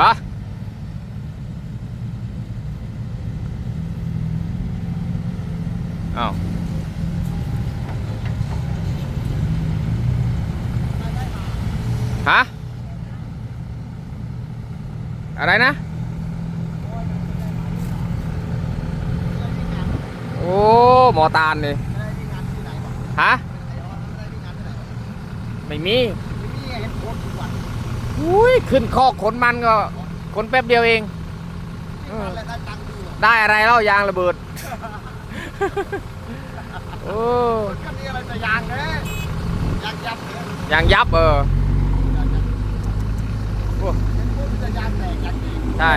ปะอ้าวฮะ อะไรนะ โอ้ หมอตาลนี่ฮะ ไม่มี อุ้ยขึ้นคอกขนมันก็ขนแป๊บเดียวเอง ได้อะไรเล่ายางระเบิดโอ้ยางยับเออโอ้ใช่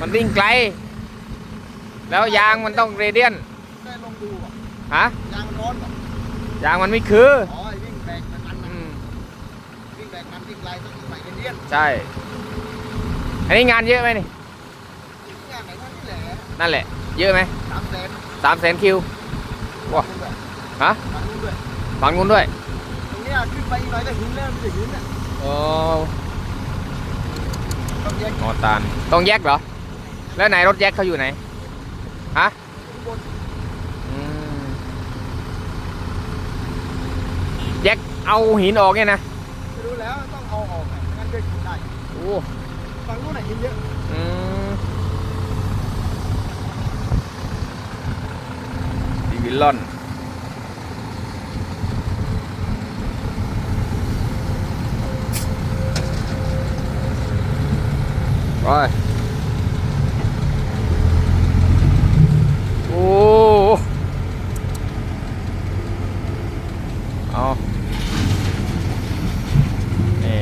มันวิ่งไกล แล้วยางมันต้องเรเดียนฮะยางมันร้อนป่ะยางมันไม่คืออ๋อไอ้วิ่งแบกมันมัน อืม วิ่ง แบกมันวิ่งไกลต้องวิ่งใหม่เดียนใช่ อันนี้งานเยอะไหมนี่ๆงานไหนนั่นนี่แหละนั่นแหละ เยอะไหมสามแสนสามแสนคิว ว้าด้วยฮะฝั่งนู้นด้วยฝั่งนู้นด้วย ตรงเนี้ยขึ้นไปอีกหน่อยก็หินแล้วมันจะหินอะอ๋อต้องแยกหมอตาลต้องแยกเหรอ แล้วไหนรถแยกเขาอยู่ไหน ฮะข้างบนอืมแยกเอาหินออกเนี่ยนะ ไม่รู้แล้วต้องเอาออกอะงั้นก็หินได้โอ้ฝั่งนู้นน่ะหินเยอะอืมดีวิลลอนไปโอ้เอานี่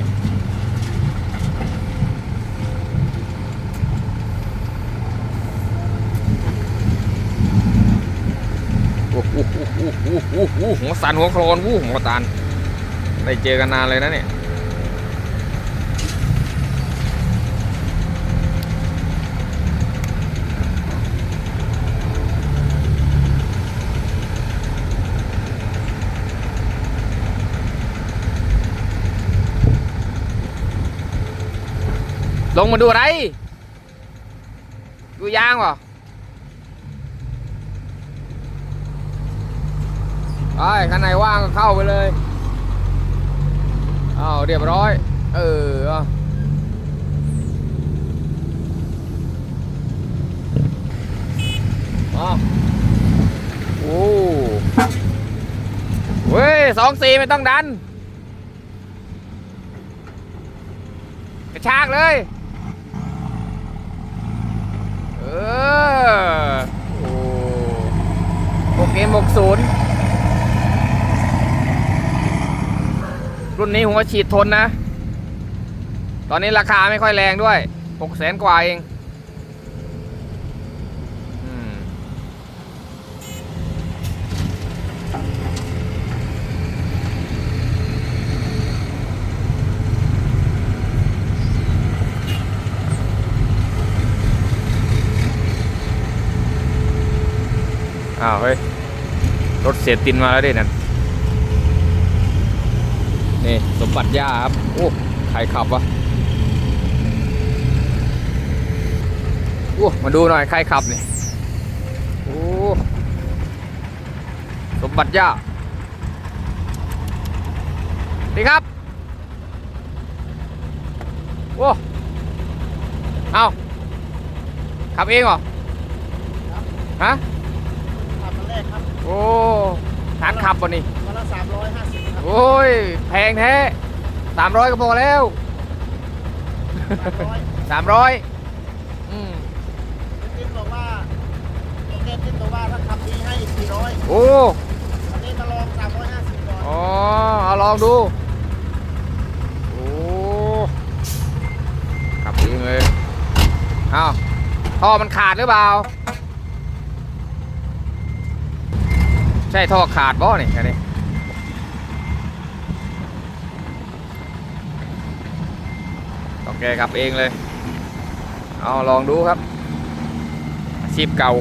โอ้โหโอ้โหโอ้โหโอ้โหหัว สันหัวโคลนวู้หัวตาลได้เจอกันนานเลยนะเนี่ยลงมาดูอะไร ดูยางวะ ไปข้างในว่างก็เข้าไปเลยอ้าวเรียบร้อย เอออาเอาโอ้เว้ยสองสี่ไม่ต้องดัน กระชากเลย เออ โอ้โอเคหกศูนย์ รุ่นนี้หัวฉีดทนนะ ตอนนี้ราคาไม่ค่อยแรงด้วยหกแสนกว่าเองอ้าวเฮ้ย รถเสียตินมาแล้วดินั่น นี่สมบัติย่าครับ โอ้ใครขับวะโอ้มาดูหน่อยใครขับนี่โอ้สมบัติย่าดีครับ โอ้เอาขับเองเหรอฮะขับมาแรกครับ โอ้ทานขับป่ะนี่วันละสามร้อยห้าสิบครับ โอ้ย แพงแท้สามร้อยก็พอแล้วสามร้อยสามร้อยอืมติ๊บบอกว่าโอเคติ๊บบอกว่าถ้าขับดีให้อีกสี่ร้อยโอ้วันนี้มาลองสามร้อยห้าสิบก่อนอ๋อเอาลองดู โอ้ขับเองเลยเอาท่อมันขาดหรือเปล่า ใช่ท่อขาดบ่นี่แค่นี้ต้ แกกลับเองเลย เอาลองดูครับชีพเก่า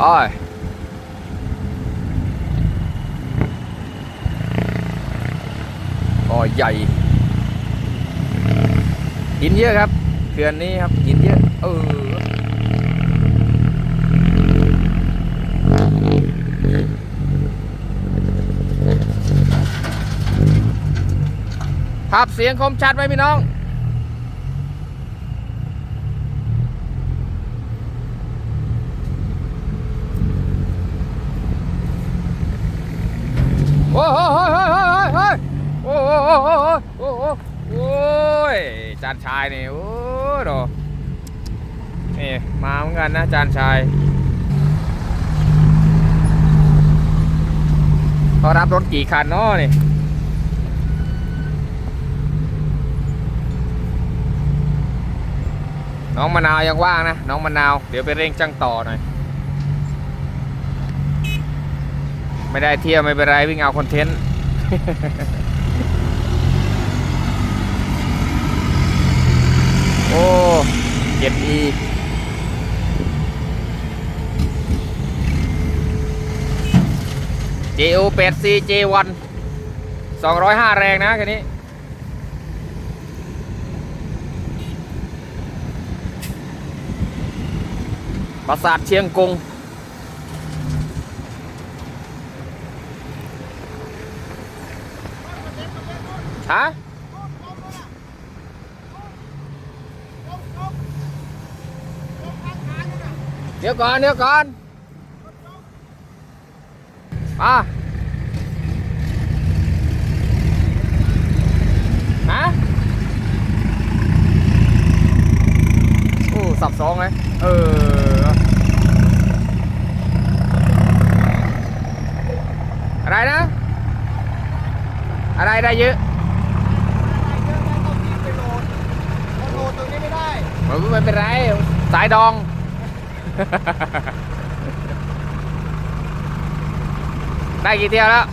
rồi rồi หญ่หินเยอะครับเขื่อนนี้ครับหินเยอะเออ ภาพเสียงคมชัดไหมพี่น้องโอ้โหโอ้โหโอ้โหโอ้โหโอ้โหโอ้โหโอ้ยจานชายนี่ โอ้โหนี่ มาเหมือนกันนะจานชายเขารับรถกี่คันเนาะนี่ น้องมะนาวยังว่างนะ น้องมะนาว เดี๋ยวไปเร่งจังต่อหน่อย ไม่ได้เที่ยวไม่เป็นไรวิ่งเอาคอนเทนต์โอ้เจ็ดอีเจโอแปดซีเจวันสองร้อยห้าแรงนะคันนี้ ปราสาทเชียงกง ฮะเดี๋ยวก่อน เดี๋ยวก่อนมาฮะโอ้สับสองเลยเออ อะไรนะ อะไรได้เยอะโหลดตรงนี้ไม่ได้ไม่เป็นไรสายดอง ได้กี่เที่ยวแล้ว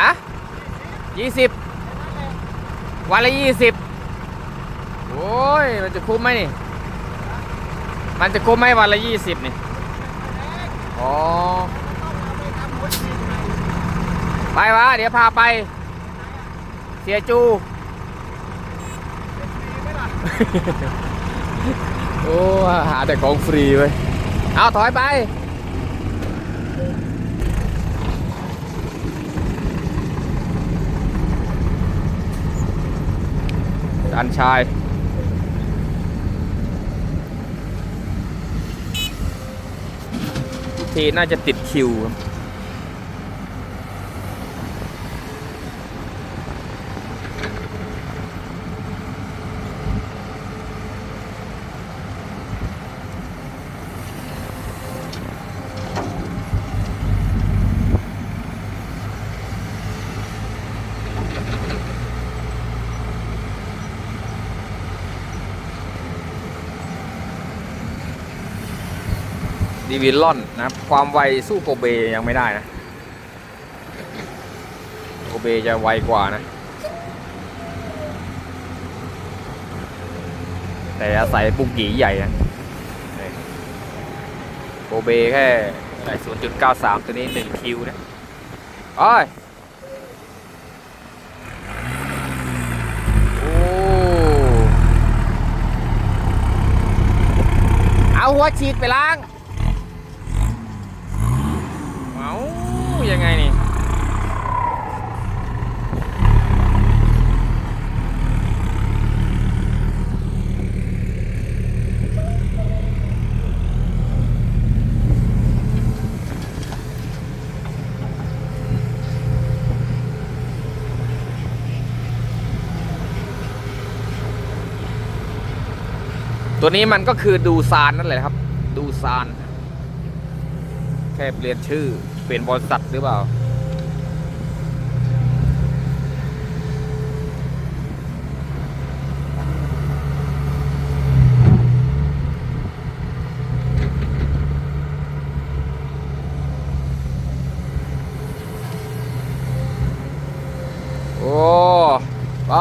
ฮะยี่สิบวันละยี่สิบโอ้ย มันจะคุ้มไหมนี่ มันจะคุ้มไหมวันละยี่สิบนี่ อ๋อ ไปวะเดี๋ยวพาไป เสียจู โอ้ หาแต่ของฟรีเว้ยเอาถอยไป อันชายทีน่าจะติดคิวครับ ดีวิลลอนนะครับ ความไวสู้โกเบยังไม่ได้นะ โกเบจะไวกว่านะ แต่อาศัยปุกกี่ใหญ่นะโกเบแค่อะไร0.93ตัวนี้1คิวนะโอ้ยโอ้เอาหัวฉีดไปล้าง เอายังไงนี่ ตัวนี้มันก็คือดูซานนั่นแหละครับ ดูซานแค่เปลี่ยนชื่อ เปลี่ยนบริษัทหรือเปล่า โอ้ ไป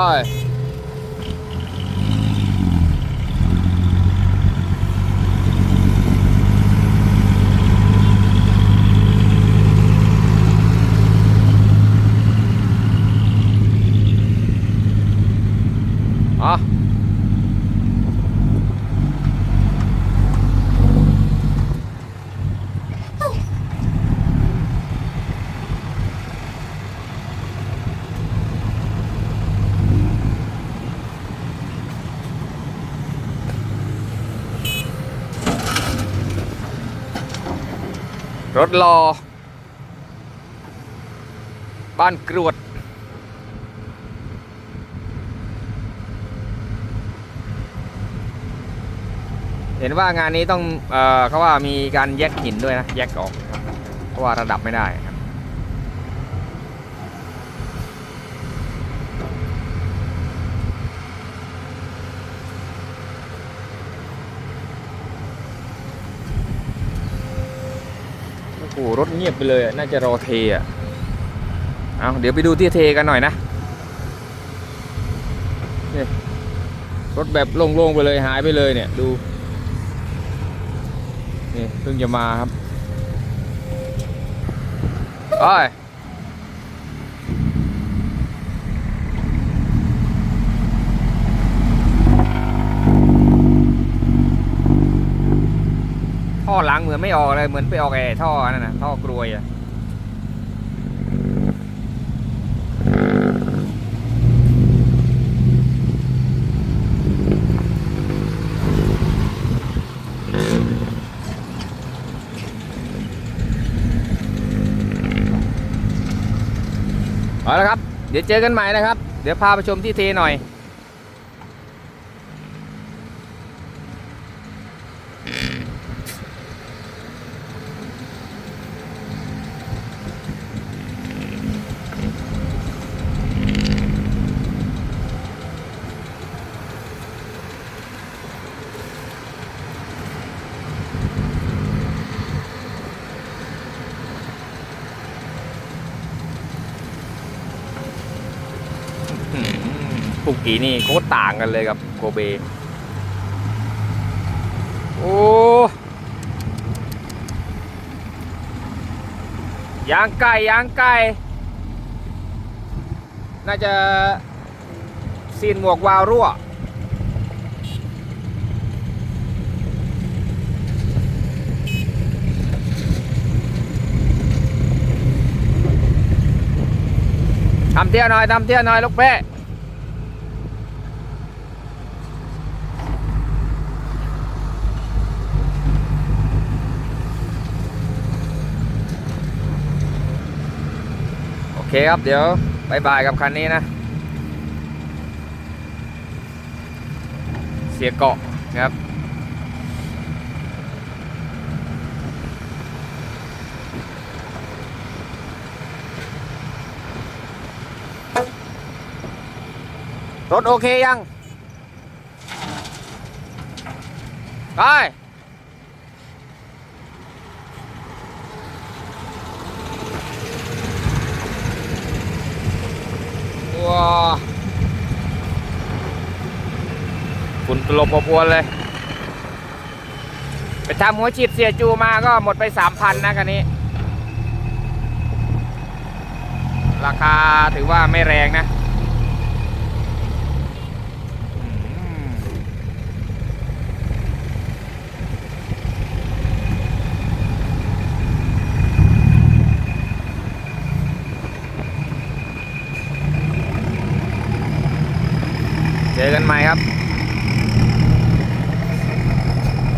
อ๋อ รถรอ บ้านกรวด เห็นว่างานนี้ต้อง เอ่อเขาว่ามีการแยกหินด้วยนะ แยกออก เพราะว่าระดับไม่ได้ครับ โอ้โหรถเงียบไปเลยน่าจะรอเทอะเอาเดี๋ยวไปดูที่เทกันหน่อยนะนี่รถแบบโล่งๆไปเลยหายไปเลยเนี่ยดูนี่เพิ่งจะมาครับไป หลังเหมือนไม่ออกเลยเหมือนไปออกแอร์ท่อนั่นนะท่อกรวยอะเอาละครับ เดี๋ยวเจอกันใหม่นะครับ เดี๋ยวพาไปชมที่เทหน่อย อืม สีนี่โคตรต่างกันเลยกับโกเบ โอ้ยางไก่ยางไก่ น่าจะซีนหมวกวาวรั่ว ทำเที่ยวหน่อย ทำเที่ยวหน่อย ลูกเป้ เคครับ เดี๋ยวบายบายกับคันนี้นะ เสียเกาะนะครับรถโอเคยัง ไป ฝุ่นตลบอบอวนเลย ไปทำหัวฉีดเสียจูมาก็หมดไปสามพันนะคันนี้ ราคาถือว่าไม่แรงนะ เจอกันใหม่ครับ